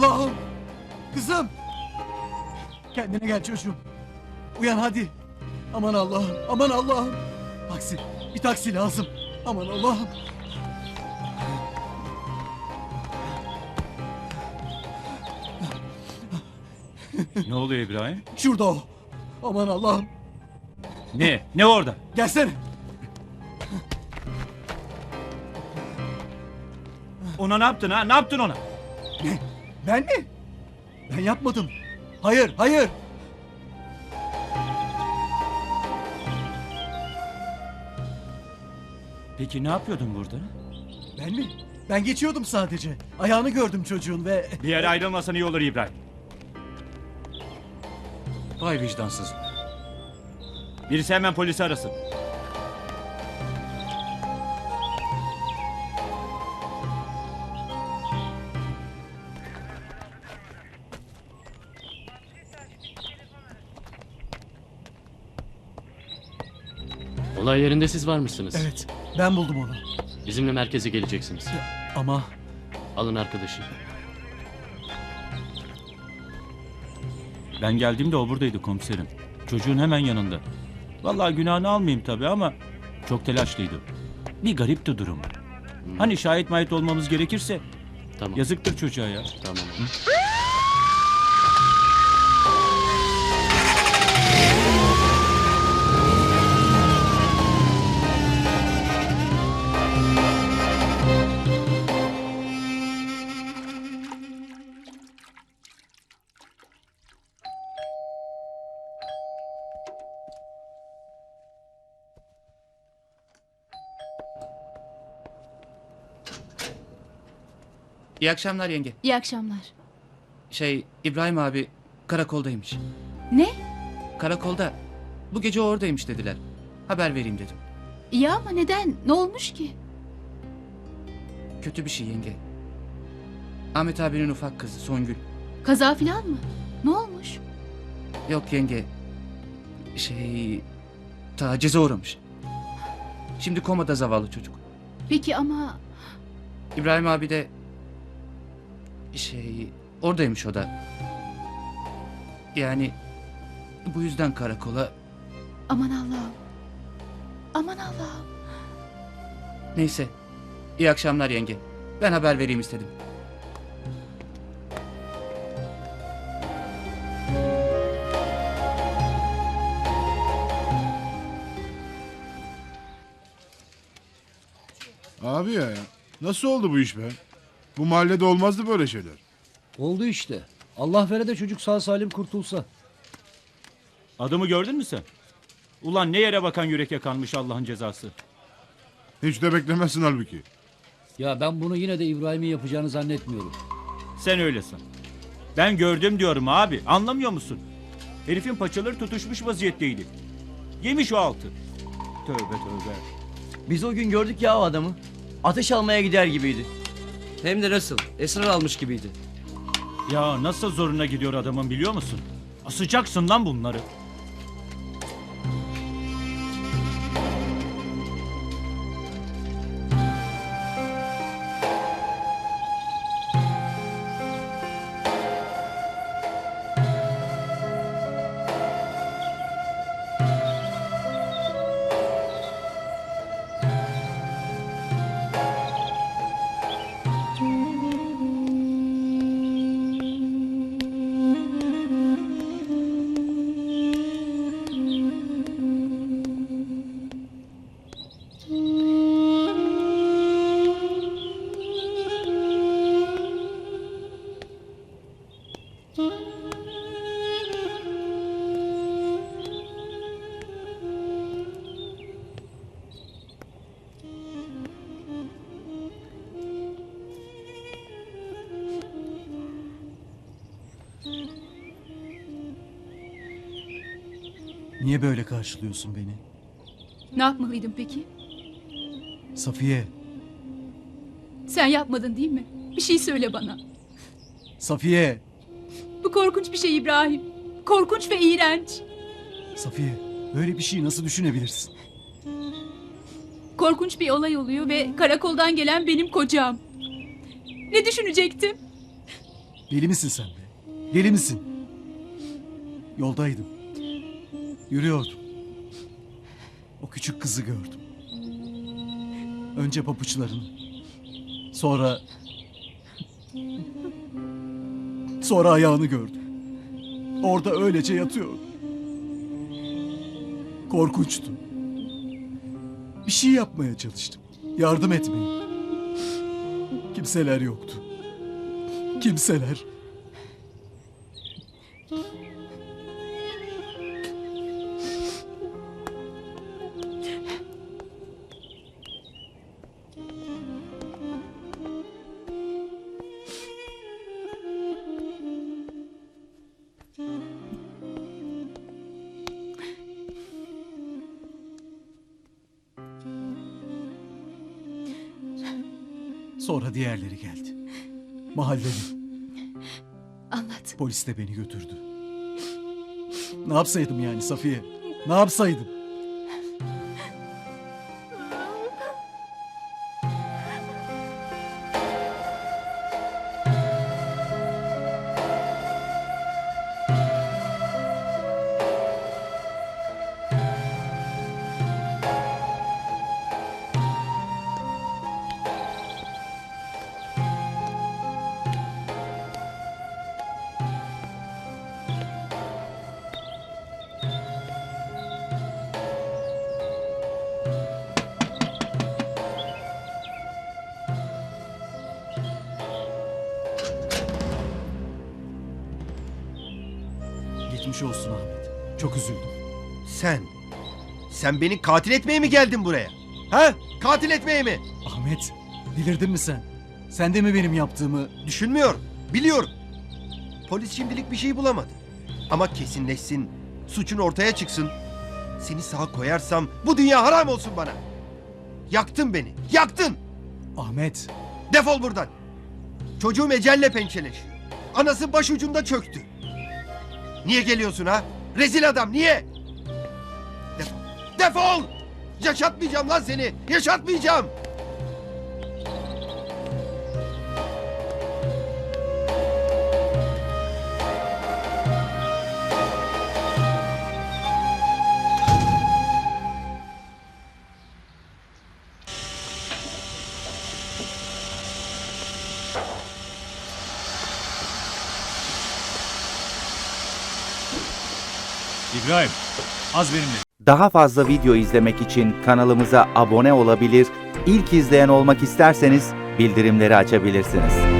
Allah'ım. Kızım. Kendine gel çocuğum. Uyan hadi. Aman Allah'ım. Aman Allah'ım. Taksi. Bir taksi lazım. Aman Allah'ım. Ne oluyor İbrahim? Şurada o. Aman Allah'ım. Ne? Ne orada? Gelsene. Ona ne yaptın ha? Ne yaptın ona? Ne? Ben mi? Ben yapmadım. Hayır, hayır. Peki ne yapıyordun burada? Ben mi? Ben geçiyordum sadece. Ayağını gördüm çocuğun ve... Bir yere ayrılmasan iyi olur İbrahim. Vay vicdansız. Birisi hemen polisi arasın. Olay yerinde siz var mısınız? Evet, ben buldum onu. Bizimle merkeze geleceksiniz. Ama Alın arkadaşı. Ben geldiğimde o buradaydı komiserim. Çocuğun hemen yanında. Vallahi günahını almayayım tabii ama çok telaşlıydı. Bir garipti durum. Hani şahit mahit olmamız gerekirse Tamam. yazıktır çocuğa ya. Tamam. İyi akşamlar yenge. İyi akşamlar. Şey İbrahim abi karakoldaymış. Ne? Karakolda. Bu gece oradaymış dediler. Haber vereyim dedim. İyi ama neden? Ne olmuş ki? Kötü bir şey yenge. Ahmet abinin ufak kızı Songül. Kaza filan mı? Ne olmuş? Yok yenge. Şey tacize uğramış. Şimdi komada zavallı çocuk. Peki ama İbrahim abi de şey oradaymış o da. Yani bu yüzden karakola aman Allah'ım. Aman Allah'ım. neyse. İyi akşamlar yenge. Ben haber vereyim istedim. Abi ya, nasıl oldu bu iş be? Bu mahallede olmazdı böyle şeyler. Oldu işte. Allah vere de çocuk sağ salim kurtulsa. Adımı gördün mü sen? Ulan ne yere bakan yürek yakanmış Allah'ın cezası. Hiç de beklemezsin halbuki. Ya ben bunu yine de İbrahim'in yapacağını zannetmiyorum. Sen öylesin. Ben gördüm diyorum abi. Anlamıyor musun? Herifin paçaları tutuşmuş vaziyetteydi. Yemiş o altı. Tövbe tövbe. Biz o gün gördük ya o adamı. Ateş almaya gider gibiydi. Hem de nasıl? Esrar almış gibiydi. Ya nasıl zoruna gidiyor adamın biliyor musun? Asacaksın lan bunları. Niye böyle karşılıyorsun beni? Ne yapmalıydım peki? Safiye, Sen yapmadın değil mi? Bir şey söyle bana. Safiye, Bu korkunç bir şey İbrahim. Korkunç ve iğrenç. Safiye. Böyle bir şeyi nasıl düşünebilirsin? Korkunç bir olay oluyor ve karakoldan gelen benim kocam. Ne düşünecektim? Deli misin sen be? Deli misin? Yoldaydım. Yürüyordum. O küçük kızı gördüm. Önce papuçlarını. Sonra... Sonra ayağını gördüm. Orada öylece yatıyordu. Korkunçtu. Bir şey yapmaya çalıştım. Yardım etmeye. Kimseler yoktu. Kimseler. Sonra diğerleri geldi. Mahalleli. Anlat. Polis de beni götürdü. Ne yapsaydım yani Safiye? Ne yapsaydım? Geçmiş olsun Ahmet. Çok üzüldüm. Sen, sen beni katil etmeye mi geldin buraya? Ha? Katil etmeye mi? Ahmet, delirdin mi sen? Sen de mi benim yaptığımı... Düşünmüyorum, biliyorum. Polis şimdilik bir şey bulamadı. Ama kesinleşsin, suçun ortaya çıksın. Seni sağa koyarsam bu dünya haram olsun bana. Yaktın beni, yaktın. Ahmet, Defol buradan. Çocuğum ecelle pençeleşiyor. Anası başucunda çöktü. Niye geliyorsun ha? Rezil adam niye? Defol. Defol! Yaşatmayacağım lan seni. Yaşatmayacağım. İbrahim, az benimle. Daha fazla video izlemek için kanalımıza abone olabilir, ilk izleyen olmak isterseniz bildirimleri açabilirsiniz.